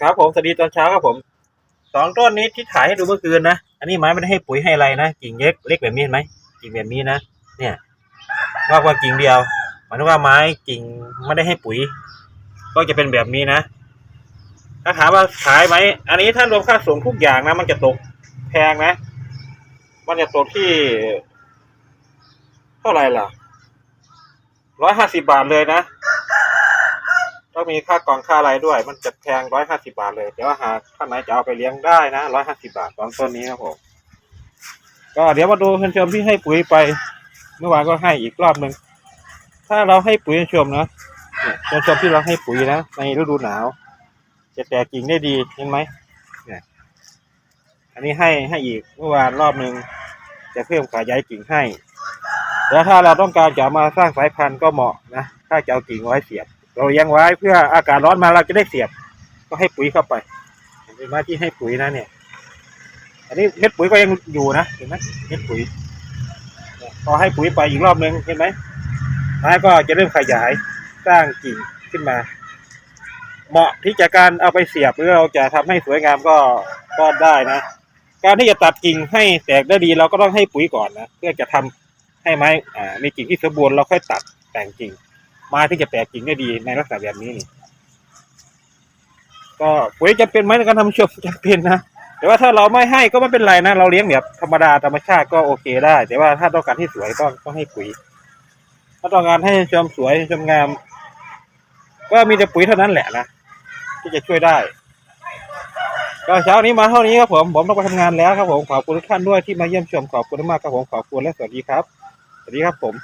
ครับผมสวัสดีตอนเช้าครับผมสองต้นนี้ที่ถ่ายให้ดูเมื่อคืนนะอันนี้ไม้ไม่ได้ให้ปุ๋ยให้อะไรนะกิ่งเล็กเล็กแบบนี้เห็นไหมกิ่งแบบนี้นะเนี่ยงอกว่ากิ่งเดียวหมายถึงว่าไม้กิ่งไม่ได้ให้ปุ๋ย ก็จะเป็นแบบนี้นะ ถ้าถามว่าขายไหมอันนี้ถ้ารวมค่าส่งทุกอย่างนะ มันจะตกแพงนะ มันจะตกที่ เท่าไหร่ล่ะร้อยห้าสิบาทเลยนะ ต้องมีค่ากล่องค่าอะไรด้วย มันจะแพงร้อยห้าสิบาทเลยแต่ว่าหาท่านไหนจะเอาไปเลี้ยงได้นะร้อยห้าสิบาทสองต้นนี้ครับผม ก็เดี๋ยวมาดูท่านชมที่ให้ปุ๋ยไป เมื่อวานก็ให้อีกรอบหนึ่ง ถ้าเราให้ปุ๋ยท่านชมนะเนี่ยท่านชมที่เราให้ปุ๋ยนะ ในฤดูหนาว จะแตกกิ่งได้ดีเห็นไหมเนี่ยอันนี้ให้ให้อีกเมื่อวานรอบหนึ่งจะเพิ่มขยายกิ่งให้ แล้วถ้าเราต้องการจะมาสร้างสายพันธุ์ก็เหมาะนะ ถ้าจะเอากิ่งไว้เสียบ เราเลี้ยงไว้เพื่ออากาศร้อนมาเราจะได้เสียบ ก็ให้ปุ๋ยเข้าไปเป็นไม้ที่ให้ปุ๋ยนะเนี่ย อันนี้เม็ดปุ๋ยก็ยังอยู่นะเห็นไหมเม็ดปุ๋ยพอให้ปุ๋ยไปอีกรอบนึงเห็นไหมไม้ก็จะเริ่มขยายสร้างกิ่งขึ้นมา เหมาะที่จะการเอาไปเสียบหรือเราจะทำให้สวยงามก็ก็ได้นะ การที่จะตัดกิ่งให้แตกได้ดีเราก็ต้องให้ปุ๋ยก่อนนะเพื่อจะทำให้ไม้อ่ามีกิ่งที่สมบูรณ์เราค่อยตัดแต่งกิ่ง ไม้ที่จะแตกกิ่งได้ดีในลักษณะแบบนี้นี่ ก็ปุ๋ยจะเป็นไหมในการทำชมจะเป็นนะแต่ว่าถ้าเราไม่ให้ก็ไม่เป็นไรนะเราเลี้ยงแบบธรรมดาธรรมชาติก็โอเคได้ แต่ว่าถ้าต้องการที่สวยต้องต้องให้ปุ๋ย ถ้าต้องการให้ชมสวยชมงาม ก็มีแต่ปุ๋ยเท่านั้นแหละนะที่จะช่วยได้ ก็เช้านี้มาเท่านี้ครับผมผมต้องไปทำงานแล้วครับผมขอบคุณทุกท่านด้วยที่มาเยี่ยมชมขอบคุณมากครับผมขอบคุณและสวัสดีครับสวัสดีครับผม